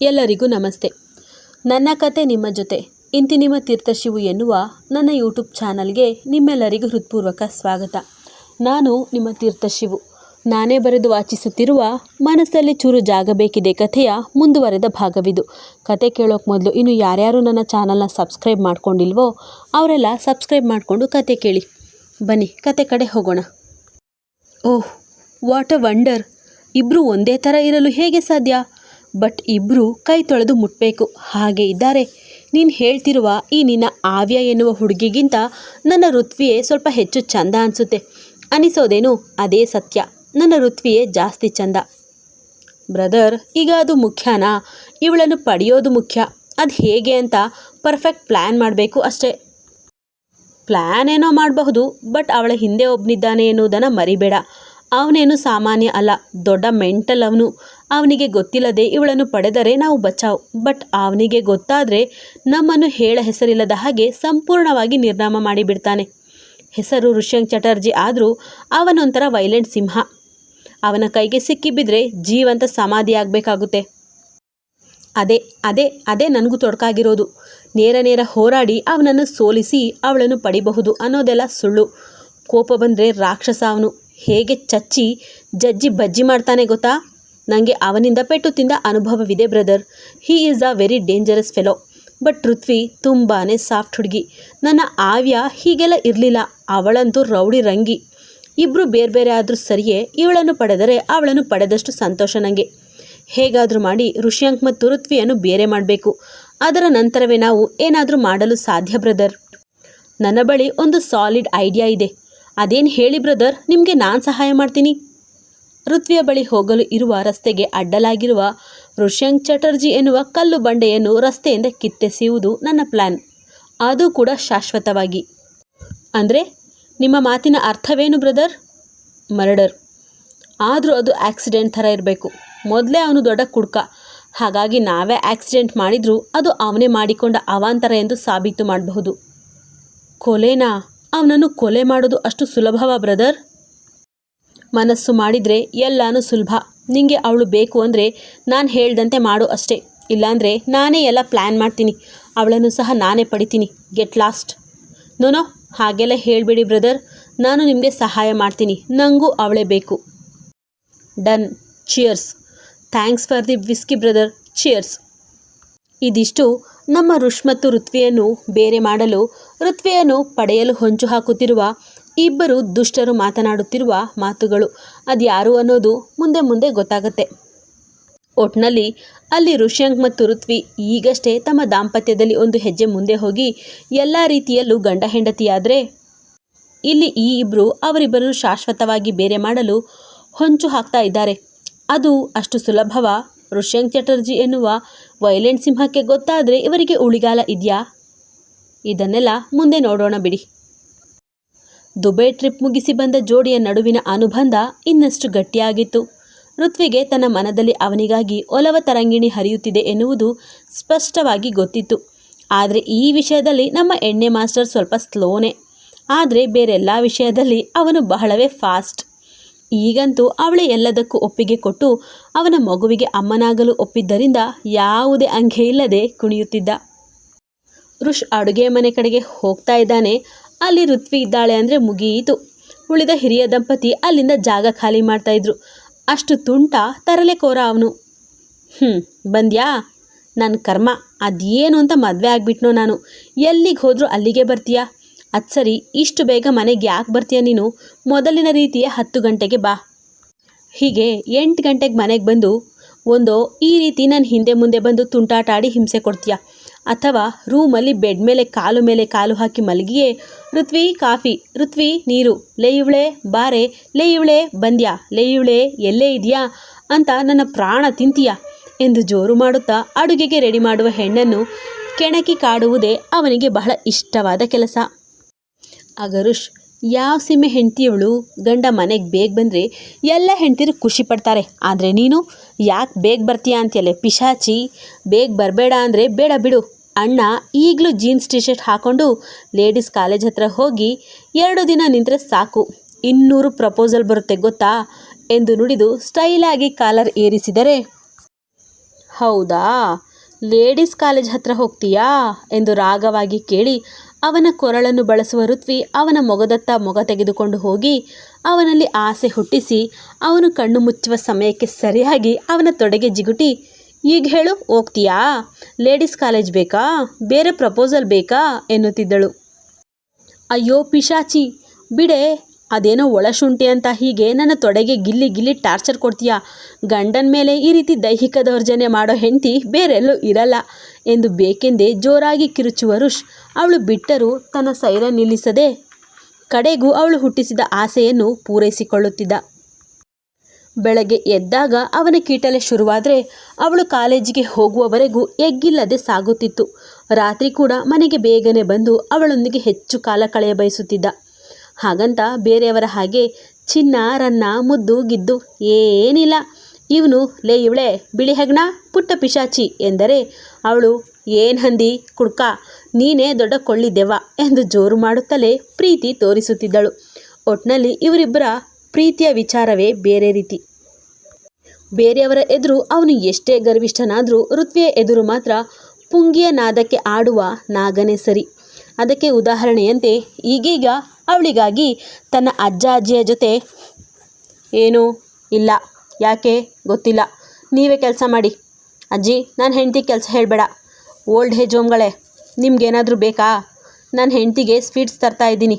ಎಲ್ಲರಿಗೂ ನಮಸ್ತೆ. ನನ್ನ ಕತೆ ನಿಮ್ಮ ಜೊತೆ. ಇಂತಿ ನಿಮ್ಮ ತೀರ್ಥಶಿವು ಎನ್ನುವ ನನ್ನ ಯೂಟ್ಯೂಬ್ ಚಾನಲ್ಗೆ ನಿಮ್ಮೆಲ್ಲರಿಗೂ ಹೃತ್ಪೂರ್ವಕ ಸ್ವಾಗತ. ನಾನು ನಿಮ್ಮ ತೀರ್ಥಶಿವು. ನಾನೇ ಬರೆದು ವಾಚಿಸುತ್ತಿರುವ ಮನಸ್ಸಲ್ಲಿ ಚೂರು ಜಾಗ ಬೇಕಿದೆ ಕಥೆಯ ಮುಂದುವರೆದ ಭಾಗವಿದು. ಕತೆ ಕೇಳೋಕೆ ಮೊದಲು ಇನ್ನು ಯಾರ್ಯಾರು ನನ್ನ ಚಾನಲ್ನ ಸಬ್ಸ್ಕ್ರೈಬ್ ಮಾಡ್ಕೊಂಡಿಲ್ವೋ ಅವರೆಲ್ಲ ಸಬ್ಸ್ಕ್ರೈಬ್ ಮಾಡಿಕೊಂಡು ಕತೆ ಕೇಳಿ. ಬನ್ನಿ, ಕತೆ ಕಡೆ ಹೋಗೋಣ. Oh, what a wonder. ಇಬ್ಬರು ಒಂದೇ ಥರ ಇರಲು ಹೇಗೆ ಸಾಧ್ಯ? ಬಟ್ ಇಬ್ಬರೂ ಕೈ ತೊಳೆದು ಮುಟ್ಟಬೇಕು ಹಾಗೆ ಇದ್ದಾರೆ. ನೀನು ಹೇಳ್ತಿರುವ ಈ ನಿನ್ನ ಆವ್ಯ ಎನ್ನುವ ಹುಡುಗಿಗಿಂತ ನನ್ನ ಋತ್ವಿಯೇ ಸ್ವಲ್ಪ ಹೆಚ್ಚು ಚಂದ ಅನಿಸುತ್ತೆ. ಅನಿಸೋದೇನು? ಅದೇ ಸತ್ಯ. ನನ್ನ ಋತ್ವಿಯೇ ಜಾಸ್ತಿ ಚಂದ. ಬ್ರದರ್, ಈಗ ಅದು ಮುಖ್ಯನಾ? ಇವಳನ್ನು ಪಡೆಯೋದು ಮುಖ್ಯ. ಅದು ಹೇಗೆ ಅಂತ ಪರ್ಫೆಕ್ಟ್ ಪ್ಲ್ಯಾನ್ ಮಾಡಬೇಕು ಅಷ್ಟೇ. ಪ್ಲ್ಯಾನ್ ಏನೋ ಮಾಡಬಹುದು, ಬಟ್ ಅವಳ ಹಿಂದೆ ಒಬ್ಬನಿದ್ದಾನೆ ಎನ್ನುವುದನ್ನು ಮರಿಬೇಡ. ಅವನೇನು ಸಾಮಾನ್ಯ ಅಲ್ಲ, ದೊಡ್ಡ ಮೆಂಟಲ್ ಅವನು. ಅವನಿಗೆ ಗೊತ್ತಿಲ್ಲದೆ ಇವಳನ್ನು ಪಡೆದರೆ ನಾವು ಬಚಾವ್. ಬಟ್ ಅವನಿಗೆ ಗೊತ್ತಾದರೆ ನಮ್ಮನ್ನು ಹೇಳ ಹೆಸರಿಲ್ಲದ ಹಾಗೆ ಸಂಪೂರ್ಣವಾಗಿ ನಿರ್ನಾಮ ಮಾಡಿಬಿಡ್ತಾನೆ. ಹೆಸರು ಋಷ್ಯಂಕ್ ಚಟರ್ಜಿ ಆದರೂ ಅವನೊಂಥರ ವೈಲೆಂಟ್ ಸಿಂಹ. ಅವನ ಕೈಗೆ ಸಿಕ್ಕಿಬಿದ್ರೆ ಜೀವಂತ ಸಮಾಧಿ ಆಗಬೇಕಾಗುತ್ತೆ. ಅದೇ ಅದೇ ಅದೇ ನನಗೂ ತೊಡಕಾಗಿರೋದು. ನೇರ ನೇರ ಹೋರಾಡಿ ಅವನನ್ನು ಸೋಲಿಸಿ ಅವಳನ್ನು ಪಡಿಬಹುದು ಅನ್ನೋದೆಲ್ಲ ಸುಳ್ಳು. ಕೋಪ ಬಂದರೆ ರಾಕ್ಷಸ ಅವನು. ಹೇಗೆ ಚಚ್ಚಿ, ಜಜ್ಜಿ ಬಜ್ಜಿ ಮಾಡ್ತಾನೆ ಗೊತ್ತಾ? ನನಗೆ ಅವನಿಂದ ಪೆಟ್ಟು ತಿಂದ ಅನುಭವವಿದೆ, brother. He is a very dangerous fellow but Prithvi ತುಂಬಾ ಸಾಫ್ಟ್ ಹುಡುಗಿ. ನನ್ನ ಆವ್ಯ ಹೀಗೆಲ್ಲ ಇರಲಿಲ್ಲ. ಅವಳಂತೂ ರೌಡಿ ರಂಗಿ. ಇಬ್ಬರು ಬೇರೆ ಬೇರೆ ಆದರೂ ಸರಿಯೇ, ಇವಳನ್ನು ಪಡೆದರೆ ಅವಳನ್ನು ಪಡೆದಷ್ಟು ಸಂತೋಷ ನನಗೆ ಹೇಗಾದರೂ ಮಾಡಿ ಋಷ್ಯಾಂಕ್ ಮತ್ತು ಋತ್ವಿಯನ್ನು ಬೇರೆ ಮಾಡಬೇಕು. ಅದರ ನಂತರವೇ ನಾವು ಏನಾದರೂ ಮಾಡಲು ಸಾಧ್ಯ, ಬ್ರದರ್. ನನ್ನ ಬಳಿ ಒಂದು ಸಾಲಿಡ್ ಐಡಿಯಾ ಇದೆ. ಅದೇನು ಹೇಳಿ, ಬ್ರದರ್? ನಿಮಗೆ ನಾನು ಸಹಾಯ ಮಾಡ್ತೀನಿ. ಋತ್ವಿಯ ಬಳಿ ಹೋಗಲು ಇರುವ ರಸ್ತೆಗೆ ಅಡ್ಡಲಾಗಿರುವ ಋಷ್ಯಂಕ್ ಚಟರ್ಜಿ ಎನ್ನುವ ಕಲ್ಲು ಬಂಡೆಯನ್ನು ರಸ್ತೆಯಿಂದ ಕಿತ್ತೆಸೆಯುವುದು ನನ್ನ ಪ್ಲ್ಯಾನ್ ಅದು ಕೂಡ ಶಾಶ್ವತವಾಗಿ. ಅಂದರೆ, ನಿಮ್ಮ ಮಾತಿನ ಅರ್ಥವೇನು, ಬ್ರದರ್? ಮರ್ಡರ್. ಆದರೂ ಅದು ಆಕ್ಸಿಡೆಂಟ್ ಥರ ಇರಬೇಕು. ಮೊದಲೇ ಅವನು ದೊಡ್ಡ ಕುಡ್ಕ. ಹಾಗಾಗಿ ನಾವೇ ಆಕ್ಸಿಡೆಂಟ್ ಮಾಡಿದರೂ ಅದು ಅವನೇ ಮಾಡಿಕೊಂಡ ಅವಾಂತರ ಎಂದು ಸಾಬೀತು ಮಾಡಬಹುದು. ಕೊಲೆನಾ? ಅವನನ್ನು ಕೊಲೆ ಮಾಡೋದು ಅಷ್ಟು ಸುಲಭವಾ, ಬ್ರದರ್? ಮನಸ್ಸು ಮಾಡಿದರೆ ಎಲ್ಲಾನು ಸುಲಭ. ನಿಂಗೆ ಅವಳು ಬೇಕು ಅಂದರೆ ನಾನು ಹೇಳ್ದಂತೆ ಮಾಡು ಅಷ್ಟೇ. ಇಲ್ಲಾಂದರೆ ನಾನೇ ಎಲ್ಲ ಪ್ಲ್ಯಾನ್ ಮಾಡ್ತೀನಿ. ಅವಳನ್ನು ಸಹ ನಾನೇ ಪಡಿತೀನಿ. ಗೆಟ್ ಲಾಸ್ಟ್ ನೋನೋ, ಹಾಗೆಲ್ಲ ಹೇಳಬೇಡಿ ಬ್ರದರ್ ನಾನು ನಿಮಗೆ ಸಹಾಯ ಮಾಡ್ತೀನಿ. ನನಗೂ ಅವಳೇ ಬೇಕು. Done cheers thanks for the whisky brother cheers ಇದಿಷ್ಟು ನಮ್ಮ ಋಷ್ ಮತ್ತು ಋತ್ವಿಯನ್ನು ಬೇರೆ ಮಾಡಲು, ಋತ್ವಿಯನ್ನು ಪಡೆಯಲು ಹೊಂಚು ಹಾಕುತ್ತಿರುವ ಇಬ್ಬರು ದುಷ್ಟರು ಮಾತನಾಡುತ್ತಿರುವ ಮಾತುಗಳು. ಅದ್ಯಾರು ಅನ್ನೋದು ಮುಂದೆ ಮುಂದೆ ಗೊತ್ತಾಗತ್ತೆ. ಒಟ್ನಲ್ಲಿ ಅಲ್ಲಿ ಋಷ್ಯಂಕ್ ಮತ್ತು ಋತ್ವಿ ಈಗಷ್ಟೇ ತಮ್ಮ ದಾಂಪತ್ಯದಲ್ಲಿ ಒಂದು ಹೆಜ್ಜೆ ಮುಂದೆ ಹೋಗಿ ಎಲ್ಲ ರೀತಿಯಲ್ಲೂ ಗಂಡ ಹೆಂಡತಿಯಾದರೆ ಇಲ್ಲಿ ಈ ಇಬ್ಬರು ಅವರಿಬ್ಬರು ಶಾಶ್ವತವಾಗಿ ಬೇರೆ ಮಾಡಲು ಹೊಂಚು ಹಾಕ್ತಾ ಇದ್ದಾರೆ. ಅದು ಅಷ್ಟು ಸುಲಭವ? ಋಷ್ಯಂಕ್ ಚಟರ್ಜಿ ಎನ್ನುವ ವೈಲೆಂಟ್ ಸಿಂಹಕ್ಕೆ ಗೊತ್ತಾದರೆ ಇವರಿಗೆ ಉಳಿಗಾಲ ಇದೆಯಾ? ಇದನ್ನೆಲ್ಲ ಮುಂದೆ ನೋಡೋಣ ಬಿಡಿ. ದುಬೈ ಟ್ರಿಪ್ ಮುಗಿಸಿ ಬಂದ ಜೋಡಿಯ ನಡುವಿನ ಅನುಬಂಧ ಇನ್ನಷ್ಟು ಗಟ್ಟಿಯಾಗಿತ್ತು. ಋತ್ವಿಗೆ ತನ್ನ ಮನದಲ್ಲಿ ಅವನಿಗಾಗಿ ಒಲವ ತರಂಗಿಣಿ ಹರಿಯುತ್ತಿದೆ ಎನ್ನುವುದು ಸ್ಪಷ್ಟವಾಗಿ ಗೊತ್ತಿತ್ತು. ಆದರೆ ಈ ವಿಷಯದಲ್ಲಿ ನಮ್ಮ ಎಣ್ಣೆ ಮಾಸ್ಟರ್ ಸ್ವಲ್ಪ ಸ್ಲೋನೇ. ಆದರೆ ಬೇರೆಲ್ಲ ವಿಷಯದಲ್ಲಿ ಅವನು ಬಹಳವೇ ಫಾಸ್ಟ್. ಈಗಂತೂ ಅವಳೇ ಎಲ್ಲದಕ್ಕೂ ಒಪ್ಪಿಗೆ ಕೊಟ್ಟು ಅವನ ಮಗುವಿಗೆ ಅಮ್ಮನಾಗಲು ಒಪ್ಪಿದ್ದರಿಂದ ಯಾವುದೇ ಅಂಗೆ ಇಲ್ಲದೆ ಕುಣಿಯುತ್ತಿದ್ದ. ಋಷ್ ಅಡುಗೆ ಮನೆ ಕಡೆಗೆ ಹೋಗ್ತಾ ಇದ್ದಾನೆ. ಅಲ್ಲಿ ಋತ್ವಿ ಇದ್ದಾಳೆ ಅಂದರೆ ಮುಗಿಯಿತು ಉಳಿದ ಹಿರಿಯ ದಂಪತಿ ಅಲ್ಲಿಂದ ಜಾಗ ಖಾಲಿ ಮಾಡ್ತಾಯಿದ್ರು ಅಷ್ಟು ತುಂಟ ತರಲೆಕೋರ ಅವನು. ಹ್ಞೂ ಬಂದ್ಯಾ? ನನ್ನ ಕರ್ಮ, ಅದೇನು ಅಂತ ಮದುವೆ ಆಗಿಬಿಟ್ನೋ ನಾನು. ಎಲ್ಲಿಗೆ ಹೋದರೂ ಅಲ್ಲಿಗೆ ಬರ್ತೀಯಾ? ಅದು ಸರಿ, ಇಷ್ಟು ಬೇಗ ಮನೆಗೆ ಯಾಕೆ ಬರ್ತೀಯ ನೀನು? ಮೊದಲಿನ ರೀತಿಯ ಹತ್ತು ಗಂಟೆಗೆ ಬಾ. ಹೀಗೆ ಎಂಟು ಗಂಟೆಗೆ ಮನೆಗೆ ಬಂದು, ಒಂದೋ, ಈ ರೀತಿ ನಾನು ಹಿಂದೆ ಮುಂದೆ ಬಂದು ತುಂಟಾಟ ಆಡಿ ಹಿಂಸೆ ಕೊಡ್ತೀಯ? ಅಥವಾ ರೂಮಲ್ಲಿ ಬೆಡ್ ಮೇಲೆ ಕಾಲು ಮೇಲೆ ಕಾಲು ಹಾಕಿ ಮಲಗಿಯೇ, ಋತ್ವಿ, ಕಾಫಿ, ಋತ್ವಿ, ನೀರು ಲೇ ಬಾರೆ ಲೇ ಬಂದ್ಯಾ ಲೇ ಎಲ್ಲೇ ಇದೆಯಾ, ಅಂತ ನನ್ನ ಪ್ರಾಣ ತಿಂತೀಯ? ಎಂದು ಜೋರು ಮಾಡುತ್ತಾ ಅಡುಗೆಗೆ ರೆಡಿ ಮಾಡುವ ಹೆಣ್ಣನ್ನು ಕೆಣಕಿ ಕಾಡುವುದೇ ಅವನಿಗೆ ಬಹಳ ಇಷ್ಟವಾದ ಕೆಲಸ. ಅಗರುಷ್ ಯಾವ ಸೀಮೆ ಹೆಂಡತಿಯವಳು ಗಂಡ ಮನೆಗೆ ಬೇಗ ಬಂದರೆ ಎಲ್ಲ ಹೆಂಡತಿರು ಖುಷಿ ಪಡ್ತಾರೆ. ಆದರೆ ನೀನು ಯಾಕೆ ಬೇಗ ಬರ್ತೀಯ ಅಂತೀಯಲ್ಲೇ ಪಿಶಾಚಿ, ಬೇಗ ಬರಬೇಡ ಅಂದರೆ ಬೇಡ ಬಿಡು. ಅಣ್ಣ ಈಗಲೂ ಜೀನ್ಸ್ ಟಿ ಶರ್ಟ್ ಹಾಕ್ಕೊಂಡು ಲೇಡೀಸ್ ಕಾಲೇಜ್ ಹತ್ರ ಹೋಗಿ ಎರಡು ದಿನ ನಿಂತರೆ ಸಾಕು. ಇನ್ನೂರು ಪ್ರಪೋಸಲ್ ಬರುತ್ತೆ ಗೊತ್ತಾ? ಎಂದು ನುಡಿದು ಸ್ಟೈಲಾಗಿ ಕಾಲರ್ ಏರಿಸಿದರೆ. ಹೌದಾ? ಲೇಡೀಸ್ ಕಾಲೇಜ್ ಹತ್ರ ಹೋಗ್ತೀಯಾ? ಎಂದು ರಾಗವಾಗಿ ಕೇಳಿ ಅವನ ಕೊರಳನ್ನು ಬಳಸುವ ಋತ್ವಿ ಅವನ ಮೊಗದತ್ತ ಮೊಗ ತೆಗೆದುಕೊಂಡು ಹೋಗಿ ಅವನಲ್ಲಿ ಆಸೆ ಹುಟ್ಟಿಸಿ ಅವನು ಕಣ್ಣು ಮುಚ್ಚುವ ಸಮಯಕ್ಕೆ ಸರಿಯಾಗಿ ಅವನ ತೊಡೆಗೆ ಜಿಗುಟಿ, ಈಗ ಹೇಳು, ಹೋಗ್ತೀಯಾ? ಲೇಡೀಸ್ ಕಾಲೇಜ್ ಬೇಕಾ? ಬೇರೆ ಪ್ರಪೋಸಲ್ ಬೇಕಾ? ಎನ್ನುತ್ತಿದ್ದಳು. ಅಯ್ಯೋ, ಪಿಶಾಚಿ, ಬಿಡೆ ಅದೇನೋ ಒಳಶುಂಠಿ ಅಂತ ಹೀಗೆ ನನ್ನ ತೊಡೆಗೆ ಗಿಲ್ಲಿ ಗಿಲ್ಲಿ ಟಾರ್ಚರ್ ಕೊಡ್ತೀಯಾ? ಗಂಡನ ಮೇಲೆ ಈ ರೀತಿ ದೈಹಿಕ ದೌರ್ಜನ್ಯ ಮಾಡೋ ಹೆಂಡತಿ ಬೇರೆಲ್ಲೂ ಇರಲ್ಲ ಎಂದು ಬೇಕೆಂದೇ ಜೋರಾಗಿ ಕಿರುಚುವ ರುಷ್. ಅವಳು ಬಿಟ್ಟರೂ ತನ್ನ ಸೈರ ನಿಲ್ಲಿಸದೆ ಕಡೆಗೂ ಅವಳು ಹುಟ್ಟಿಸಿದ ಆಸೆಯನ್ನು ಪೂರೈಸಿಕೊಳ್ಳುತ್ತಿದ್ದ. ಬೆಳಗ್ಗೆ ಎದ್ದಾಗ ಅವನ ಕೀಟಲೆ ಶುರುವಾದರೆ ಅವಳು ಕಾಲೇಜಿಗೆ ಹೋಗುವವರೆಗೂ ಎಗ್ಗಿಲ್ಲದೆ ಸಾಗುತ್ತಿತ್ತು. ರಾತ್ರಿ ಕೂಡ ಮನೆಗೆ ಬೇಗನೆ ಬಂದು ಅವಳೊಂದಿಗೆ ಹೆಚ್ಚು ಕಾಲ ಕಳೆಯ ಬಯಸುತ್ತಿದ್ದ. ಹಾಗಂತ ಬೇರೆಯವರ ಹಾಗೆ ಚಿನ್ನ, ರನ್ನ, ಮುದ್ದು, ಗಿದ್ದು ಏನಿಲ್ಲ. ಇವನು, ಲೇ ಇವಳೆ, ಬಿಳಿ ಹೆಗ್ಣ ಪುಟ್ಟ ಪಿಶಾಚಿ ಎಂದರೆ, ಅವಳು ಏನು ಹಂದಿ, ಕುಡ್ಕ, ನೀನೇ ದೊಡ್ಡ ಕೊಳ್ಳಿದ್ದೆವ್ವ ಎಂದು ಜೋರು ಮಾಡುತ್ತಲೇ ಪ್ರೀತಿ ತೋರಿಸುತ್ತಿದ್ದಳು. ಒಟ್ನಲ್ಲಿ ಇವರಿಬ್ಬರ ಪ್ರೀತಿಯ ವಿಚಾರವೇ ಬೇರೆ ರೀತಿ. ಬೇರೆಯವರ ಎದುರು ಅವನು ಎಷ್ಟೇ ಗರ್ವಿಷ್ಠನಾದರೂ ಋತ್ವಿಯ ಎದುರು ಮಾತ್ರ ಪುಂಗಿಯ ನಾದಕ್ಕೆ ಆಡುವ ನಾಗನೇ ಸರಿ. ಅದಕ್ಕೆ ಉದಾಹರಣೆಯಂತೆ, ಈಗೀಗ ಅವಳಿಗಾಗಿ ತನ್ನ ಅಜ್ಜ ಅಜ್ಜಿಯ ಜೊತೆ ಏನು ಇಲ್ಲ. ಯಾಕೆ? ಗೊತ್ತಿಲ್ಲ. ನೀವೇ ಕೆಲಸ ಮಾಡಿ. ಅಜ್ಜಿ ನನ್ನ ಹೆಂಡತಿ ಕೆಲಸ ಹೇಳಬೇಡ. ಓಲ್ಡ್ ಏಜ್ ಹೋಮ್ಗಳೇ, ನಿಮ್ಗೇನಾದರೂ ಬೇಕಾ? ನನ್ನ ಹೆಂಡತಿಗೆ ಸ್ವೀಟ್ಸ್ ತರ್ತಾ ಇದ್ದೀನಿ.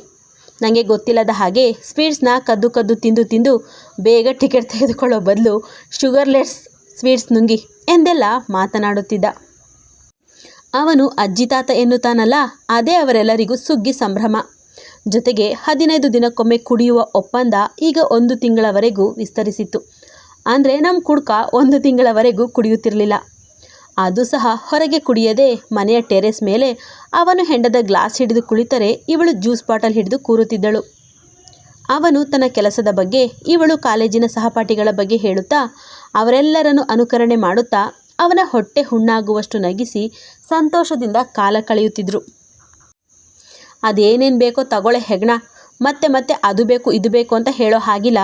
ನನಗೆ ಗೊತ್ತಿಲ್ಲದ ಹಾಗೆ ಸ್ವೀಟ್ಸ್ನ ಕದ್ದು ಕದ್ದು ತಿಂದು ತಿಂದು ಬೇಗ ಟಿಕೆಟ್ ತೆಗೆದುಕೊಳ್ಳೋ ಬದಲು ಶುಗರ್ಲೆಸ್ ಸ್ವೀಟ್ಸ್ ನುಂಗಿ ಎಂದೆಲ್ಲ ಮಾತನಾಡುತ್ತಿದ್ದ. ಅವನು ಅಜ್ಜಿ ತಾತ ಎನ್ನುತ್ತಾನಲ್ಲ, ಅದೇ ಅವರೆಲ್ಲರಿಗೂ ಸುಗ್ಗಿ ಸಂಭ್ರಮ. ಜೊತೆಗೆ ಹದಿನೈದು ದಿನಕ್ಕೊಮ್ಮೆ ಕುಡಿಯುವ ಒಪ್ಪಂದ ಈಗ ಒಂದು ತಿಂಗಳವರೆಗೂ ವಿಸ್ತರಿಸಿತ್ತು. ಅಂದರೆ ನಮ್ಮ ಕುಡ್ಕ ಒಂದು ತಿಂಗಳವರೆಗೂ ಕುಡಿಯುತ್ತಿರಲಿಲ್ಲ. ಅದು ಸಹ ಹೊರಗೆ ಕುಡಿಯದೆ ಮನೆಯ ಟೆರೆಸ್ ಮೇಲೆ ಅವನು ಹೆಂಡದ ಗ್ಲಾಸ್ ಹಿಡಿದು ಕುಳಿತರೆ ಇವಳು ಜ್ಯೂಸ್ ಬಾಟಲ್ ಹಿಡಿದು ಕೂರುತ್ತಿದ್ದಳು. ಅವನು ತನ್ನ ಕೆಲಸದ ಬಗ್ಗೆ, ಇವಳು ಕಾಲೇಜಿನ ಸಹಪಾಠಿಗಳ ಬಗ್ಗೆ ಹೇಳುತ್ತಾ, ಅವರೆಲ್ಲರನ್ನು ಅನುಕರಣೆ ಮಾಡುತ್ತಾ ಅವನ ಹೊಟ್ಟೆ ಹುಣ್ಣಾಗುವಷ್ಟು ನಗಿಸಿ ಸಂತೋಷದಿಂದ ಕಾಲ ಕಳೆಯುತ್ತಿದ್ದರು ಅದೇನೇನು ಬೇಕೋ ತಗೊಳ್ಳೆ ಹೆಗ್ಣ. ಮತ್ತೆ ಮತ್ತೆ ಅದು ಬೇಕು, ಇದು ಬೇಕು ಅಂತ ಹೇಳೋ ಹಾಗಿಲ್ಲ.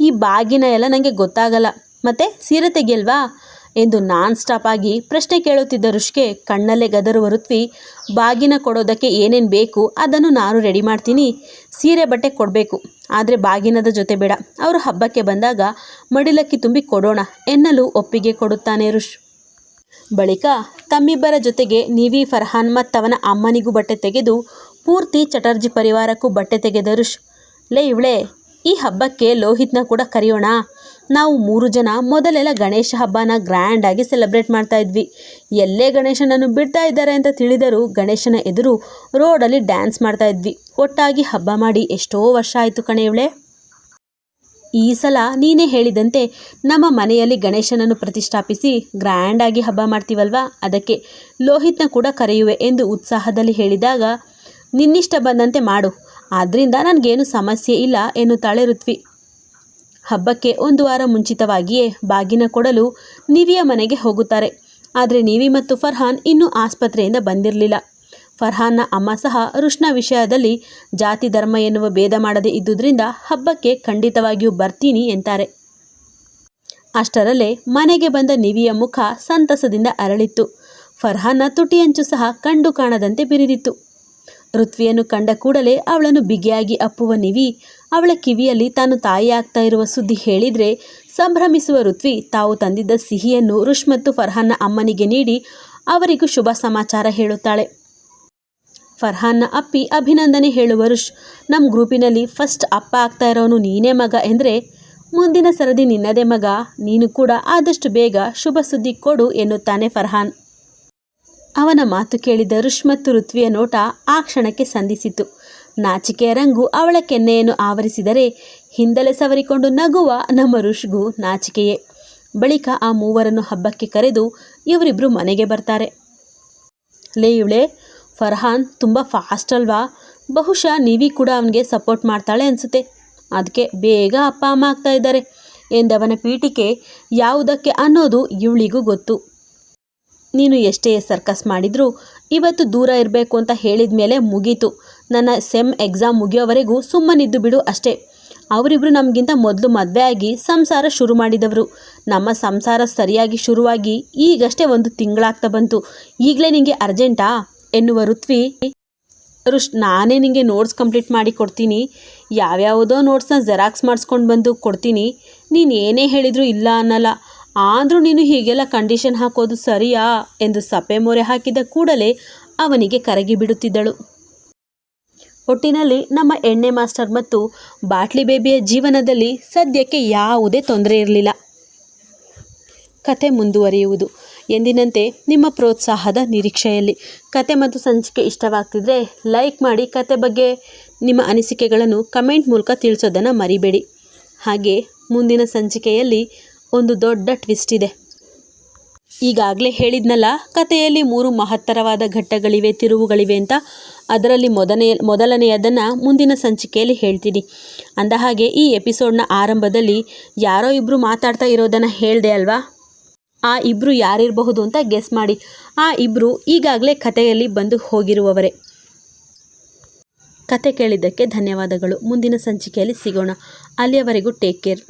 ಈ ಬಾಗಿನ ಎಲ್ಲ ನನಗೆ ಗೊತ್ತಾಗಲ್ಲ. ಮತ್ತೆ ಸೀರೆ ತೆಗೆಯಲ್ವಾ? ಎಂದು ನಾನ್ ಸ್ಟಾಪ್ ಆಗಿ ಪ್ರಶ್ನೆ ಕೇಳುತ್ತಿದ್ದ ಋಷಿಗೆ ಕಣ್ಣಲ್ಲೇ ಗದರುವ ಋತ್ವಿ, ಬಾಗಿನ ಕೊಡೋದಕ್ಕೆ ಏನೇನು ಬೇಕು ಅದನ್ನು ನಾನು ರೆಡಿ ಮಾಡ್ತೀನಿ. ಸೀರೆ ಬಟ್ಟೆ ಕೊಡಬೇಕು. ಆದರೆ ಬಾಗಿನದ ಜೊತೆ ಬೇಡ. ಅವರು ಹಬ್ಬಕ್ಕೆ ಬಂದಾಗ ಮಡಿಲಕ್ಕಿ ತುಂಬಿ ಕೊಡೋಣ ಎನ್ನಲು ಒಪ್ಪಿಗೆ ಕೊಡುತ್ತಾನೆ ಋಷ್ ಬಳಿಕ ತಮ್ಮಿಬ್ಬರ ಜೊತೆಗೆ ನೀವಿ ಫರ್ಹಾನ್ ಮತ್ತವನ ಅಮ್ಮನಿಗೂ ಬಟ್ಟೆ ತೆಗೆದು ಪೂರ್ತಿ ಚಟರ್ಜಿ ಪರಿವಾರಕ್ಕೂ ಬಟ್ಟೆ ತೆಗೆದರು ಲೇ ಇವಳೆ, ಈ ಹಬ್ಬಕ್ಕೆ ಲೋಹಿತ್ನ ಕೂಡ ಕರೆಯೋಣ. ನಾವು ಮೂರು ಜನ ಮೊದಲೆಲ್ಲ ಗಣೇಶ ಹಬ್ಬನ ಗ್ರ್ಯಾಂಡಾಗಿ ಸೆಲೆಬ್ರೇಟ್ ಮಾಡ್ತಾ ಇದ್ವಿ. ಎಲ್ಲೇ ಗಣೇಶನನ್ನು ಬಿಡ್ತಾ ಇದ್ದಾರೆ ಅಂತ ತಿಳಿದರೂ ಗಣೇಶನ ಎದುರು ರೋಡಲ್ಲಿ ಡ್ಯಾನ್ಸ್ ಮಾಡ್ತಾ ಇದ್ವಿ. ಒಟ್ಟಾಗಿ ಹಬ್ಬ ಮಾಡಿ ಎಷ್ಟೋ ವರ್ಷ ಆಯಿತು ಕಣೆ ಇವಳೆ. ಈ ಸಲ ನೀನೇ ಹೇಳಿದಂತೆ ನಮ್ಮ ಮನೆಯಲ್ಲಿ ಗಣೇಶನನ್ನು ಪ್ರತಿಷ್ಠಾಪಿಸಿ ಗ್ರ್ಯಾಂಡಾಗಿ ಹಬ್ಬ ಮಾಡ್ತೀವಲ್ವಾ? ಅದಕ್ಕೆ ಲೋಹಿತ್ನ ಕೂಡ ಕರೆಯುವೆ ಎಂದು ಉತ್ಸಾಹದಲ್ಲಿ ಹೇಳಿದಾಗ ನಿನ್ನಿಷ್ಟ ಬಂದಂತೆ ಮಾಡು. ಆದ್ದರಿಂದ ನನಗೇನು ಸಮಸ್ಯೆ ಇಲ್ಲ ಎನ್ನುತ್ತಾಳೆ ಋತ್ವಿ. ಹಬ್ಬಕ್ಕೆ ಒಂದು ವಾರ ಮುಂಚಿತವಾಗಿಯೇ ಬಾಗಿನ ಕೊಡಲು ನಿವಿಯ ಮನೆಗೆ ಹೋಗುತ್ತಾರೆ. ಆದರೆ ನಿವಿ ಮತ್ತು ಫರ್ಹಾನ್ ಇನ್ನೂ ಆಸ್ಪತ್ರೆಯಿಂದ ಬಂದಿರಲಿಲ್ಲ. ಫರ್ಹಾನ್ನ ಅಮ್ಮ ಸಹ ರುಷ್ನ ವಿಷಯದಲ್ಲಿ ಜಾತಿ ಧರ್ಮ ಎನ್ನುವ ಭೇದ ಮಾಡದೇ ಇದ್ದುದರಿಂದ ಹಬ್ಬಕ್ಕೆ ಖಂಡಿತವಾಗಿಯೂ ಬರ್ತೀನಿ ಎಂತಾರೆ. ಅಷ್ಟರಲ್ಲೇ ಮನೆಗೆ ಬಂದ ನಿವಿಯ ಮುಖ ಸಂತಸದಿಂದ ಅರಳಿತ್ತು. ಫರ್ಹಾನ್ನ ತುಟಿಯಂಚು ಸಹ ಕಂಡು ಕಾಣದಂತೆ ಬಿರಿದಿತ್ತು. ಋತ್ವಿಯನ್ನು ಕಂಡ ಕೂಡಲೇ ಅವಳನ್ನು ಬಿಗಿಯಾಗಿ ಅಪ್ಪುವ ನಿವಿ, ಅವಳ ಕಿವಿಯಲ್ಲಿ ತಾನು ತಾಯಿ ಆಗ್ತಾ ಇರುವ ಸುದ್ದಿ ಹೇಳಿದರೆ ಸಂಭ್ರಮಿಸುವ ಋತ್ವಿ ತಾವು ತಂದಿದ್ದ ಸಿಹಿಯನ್ನು ರುಷ್ ಮತ್ತು ಫರ್ಹಾನ್ನ ಅಮ್ಮನಿಗೆ ನೀಡಿ ಅವರಿಗೂ ಶುಭ ಸಮಾಚಾರ ಹೇಳುತ್ತಾಳೆ. ಫರ್ಹಾನ್ನ ಅಪ್ಪಿ ಅಭಿನಂದನೆ ಹೇಳುವ ರುಷ್ ನಮ್ಮ ಗ್ರೂಪಿನಲ್ಲಿ ಫಸ್ಟ್ ಅಪ್ಪ ಆಗ್ತಾ ಇರೋನು ನೀನೇ ಮಗ ಎಂದರೆ, ಮುಂದಿನ ಸರದಿ ನಿನ್ನದೇ ಮಗ, ನೀನು ಕೂಡ ಆದಷ್ಟು ಬೇಗ ಶುಭ ಸುದ್ದಿ ಕೊಡು ಎನ್ನುತ್ತಾನೆ ಫರ್ಹಾನ್. ಅವನ ಮಾತು ಕೇಳಿದ ರುಷ್ ಮತ್ತು ಋತ್ವಿಯ ನೋಟ ಆ ಕ್ಷಣಕ್ಕೆ ಸಂಧಿಸಿತು. ನಾಚಿಕೆಯ ರಂಗು ಅವಳ ಕೆನ್ನೆಯನ್ನು ಆವರಿಸಿದರೆ ಹಿಂದಲೆ ಸವರಿಕೊಂಡು ನಗುವ ನಮ್ಮ ಋಷ್ಗೂ ನಾಚಿಕೆಯೇ. ಬಳಿಕ ಆ ಮೂವರನ್ನು ಹಬ್ಬಕ್ಕೆ ಕರೆದು ಇವರಿಬ್ಬರು ಮನೆಗೆ ಬರ್ತಾರೆ. ಲೇ ಇವಳೆ, ಫರ್ಹಾನ್ ತುಂಬ ಫಾಸ್ಟ್ ಅಲ್ವಾ? ಬಹುಶಃ ನೀವಿ ಕೂಡ ಅವನಿಗೆ ಸಪೋರ್ಟ್ ಮಾಡ್ತಾಳೆ ಅನಿಸುತ್ತೆ. ಅದಕ್ಕೆ ಬೇಗ ಅಪ್ಪ ಅಮ್ಮ ಆಗ್ತಾ ಇದ್ದಾರೆ. ಎಂದವನ ಪೀಠಿಕೆ ಯಾವುದಕ್ಕೆ ಅನ್ನೋದು ಇವಳಿಗೂ ಗೊತ್ತು. ನೀನು ಎಷ್ಟೇ ಸರ್ಕಸ್ ಮಾಡಿದರೂ ಇವತ್ತು ದೂರ ಇರಬೇಕು ಅಂತ ಹೇಳಿದ ಮೇಲೆ ಮುಗೀತು. ನನ್ನ ಸೆಮ್ ಎಕ್ಸಾಮ್ ಮುಗಿಯೋವರೆಗೂ ಸುಮ್ಮನಿದ್ದು ಬಿಡು ಅಷ್ಟೇ. ಅವರಿಬ್ಬರು ನಮಗಿಂತ ಮೊದಲು ಮದುವೆ ಆಗಿ ಸಂಸಾರ ಶುರು ಮಾಡಿದವರು. ನಮ್ಮ ಸಂಸಾರ ಸರಿಯಾಗಿ ಶುರುವಾಗಿ ಈಗಷ್ಟೇ ಒಂದು ತಿಂಗಳಾಗ್ತಾ ಬಂತು. ಈಗಲೇ ನಿಮಗೆ ಅರ್ಜೆಂಟಾ? ಎನ್ನುವ ಋತ್ವಿ, ರುಷ್, ನಾನೇ ನಿಮಗೆ ನೋಟ್ಸ್ ಕಂಪ್ಲೀಟ್ ಮಾಡಿ ಕೊಡ್ತೀನಿ. ಯಾವ್ಯಾವುದೋ ನೋಟ್ಸ್ನ ಜೆರಾಕ್ಸ್ ಮಾಡಿಸ್ಕೊಂಡು ಬಂದು ಕೊಡ್ತೀನಿ. ನೀನು ಏನೇ ಹೇಳಿದರೂ ಇಲ್ಲ ಅನ್ನಲ್ಲ. ಆದರೂ ನೀನು ಹೀಗೆಲ್ಲ ಕಂಡೀಷನ್ ಹಾಕೋದು ಸರಿಯಾ ಎಂದು ಸಪೆ ಮೊರೆ ಹಾಕಿದ ಕೂಡಲೇ ಅವನಿಗೆ ಕರಗಿ ಬಿಡುತ್ತಿದ್ದಳು. ಒಟ್ಟಿನಲ್ಲಿ ನಮ್ಮ ಎಣ್ಣೆ ಮಾಸ್ಟರ್ ಮತ್ತು ಬಾಟ್ಲಿ ಬೇಬಿಯ ಜೀವನದಲ್ಲಿ ಸದ್ಯಕ್ಕೆ ಯಾವುದೇ ತೊಂದರೆ ಇರಲಿಲ್ಲ. ಕತೆ ಮುಂದುವರಿಯುವುದು. ಎಂದಿನಂತೆ ನಿಮ್ಮ ಪ್ರೋತ್ಸಾಹದ ನಿರೀಕ್ಷೆಯಲ್ಲಿ. ಕತೆ ಮತ್ತು ಸಂಚಿಕೆ ಇಷ್ಟವಾಗ್ತಿದ್ರೆ ಲೈಕ್ ಮಾಡಿ ಕತೆ ಬಗ್ಗೆ ನಿಮ್ಮ ಅನಿಸಿಕೆಗಳನ್ನು ಕಮೆಂಟ್ ಮೂಲಕ ತಿಳಿಸೋದನ್ನು ಮರಿಬೇಡಿ. ಹಾಗೆ ಮುಂದಿನ ಸಂಚಿಕೆಯಲ್ಲಿ ಒಂದು ದೊಡ್ಡ ಟ್ವಿಸ್ಟ್ ಇದೆ. ಈಗಾಗಲೇ ಹೇಳಿದ್ನಲ್ಲ, ಕಥೆಯಲ್ಲಿ ಮೂರು ಮಹತ್ತರವಾದ ಘಟ್ಟಗಳಿವೆ, ತಿರುವುಗಳಿವೆ ಅಂತ. ಅದರಲ್ಲಿ ಮೊದಲನೆಯ ಮೊದಲನೆಯದನ್ನು ಮುಂದಿನ ಸಂಚಿಕೆಯಲ್ಲಿ ಹೇಳ್ತೀನಿ. ಅಂದಹಾಗೆ, ಈ ಎಪಿಸೋಡ್ನ ಆರಂಭದಲ್ಲಿ ಯಾರೋ ಇಬ್ಬರು ಮಾತಾಡ್ತಾ ಇರೋದನ್ನು ಹೇಳಿದೆ ಅಲ್ವಾ? ಆ ಇಬ್ಬರು ಯಾರಿರಬಹುದು ಅಂತ ಗೆಸ್ ಮಾಡಿ. ಆ ಇಬ್ಬರು ಈಗಾಗಲೇ ಕಥೆಯಲ್ಲಿ ಬಂದು ಹೋಗಿರುವವರೇ. ಕತೆ ಕೇಳಿದ್ದಕ್ಕೆ ಧನ್ಯವಾದಗಳು. ಮುಂದಿನ ಸಂಚಿಕೆಯಲ್ಲಿ ಸಿಗೋಣ. ಅಲ್ಲಿಯವರೆಗೂ ಟೇಕ್ ಕೇರ್.